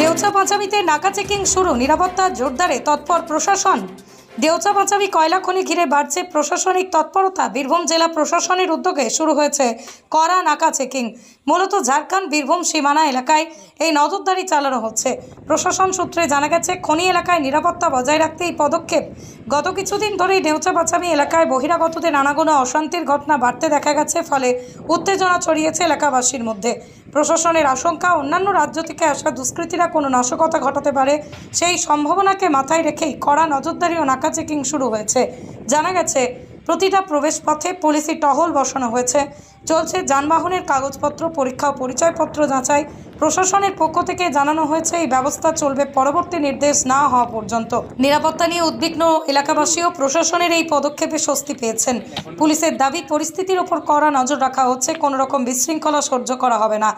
দেউচা পাঁচামিতে নাকা চেকিং শুরু নিরাপত্তা জোরদারে তৎপর প্রশাসন। দেউচা পাঁচামি কয়লা খনি ঘিরে বাড়ছে প্রশাসনিক তৎপরতা। বীরভূম জেলা প্রশাসনের উদ্যোগে শুরু হয়েছে কড়া নাকা চেকিং। মূলত ঝাড়খণ্ড বীরভূম সীমানা এলাকায় এই নজরদারি চালানো হচ্ছে। প্রশাসন সূত্রে জানা গেছে, খনি এলাকায় নিরাপত্তা বজায় রাখতে এই পদক্ষেপ গত কিছুদিন ধরেই দেউচা পাঁচামি এলাকায় বহিরাগতদের আনাগোনা অশান্তির ঘটনা বাড়তে দেখা গেছে, ফলে উত্তেজনা ছড়িয়েছে এলাকাবাসীর মধ্যে। প্রশাসনের আশঙ্কা, অন্যান্য রাজ্য থেকে আসা দুষ্কৃতীরা কোনো নাশকতা ঘটাতে পারে সেই সম্ভাবনাকে মাথায় রেখেই কড়া নজরদারি ও নাকা চেকিং শুরু হয়েছে। জানা গেছে, প্রতিটা প্রবেশপথে পুলিশি টহল বসানো হয়েছে। চলছে যানবাহনের কাগজপত্র পরীক্ষা ও পরিচয়পত্র যাচাই। প্রশাসনের পক্ষ থেকে জানানো হয়েছে, এই ব্যবস্থা চলবে পরবর্তী নির্দেশ না হওয়া পর্যন্ত। নিরাপত্তা নিয়ে উদ্বিগ্ন এলাকাবাসীও প্রশাসনের এই পদক্ষেপে স্বস্তি পেয়েছেন। পুলিশের দাবি, পরিস্থিতির ওপর কড়া নজর রাখা হচ্ছে কোনো রকম বিশৃঙ্খলা সহ্য করা হবে না।